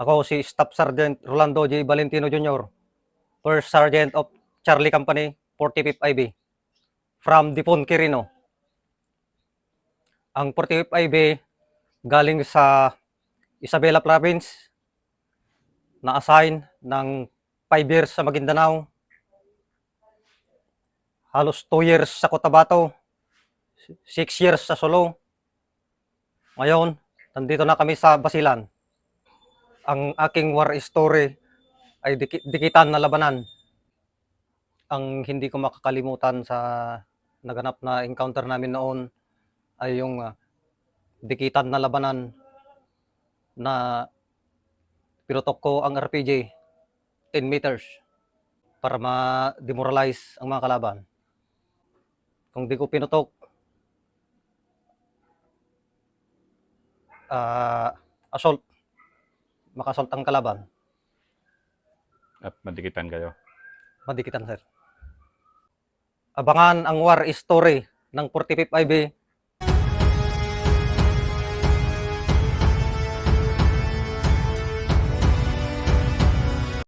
Ako si Staff Sergeant Rolando J. Valentino Jr., First Sergeant of Charlie Company, 45th IB, from Dipon, Quirino. Ang 45th IB galing sa Isabela Province, na-assign ng 5 years sa Maguindanao, halos 2 years sa Cotabato, 6 years sa Solo. Ngayon, nandito na kami sa Basilan. Ang aking war story ay diki- dikitan na labanan. Ang hindi ko makakalimutan sa naganap na encounter namin noon ay yung ah, dikitan na labanan na pinutok ko ang RPG 10 meters para ma-demoralize ang mga kalaban. Kung di ko pinutok, ah, assault, makasalt ang kalaban. At madikitan kayo. Madikitan, sir. Abangan ang war story ng 45 IB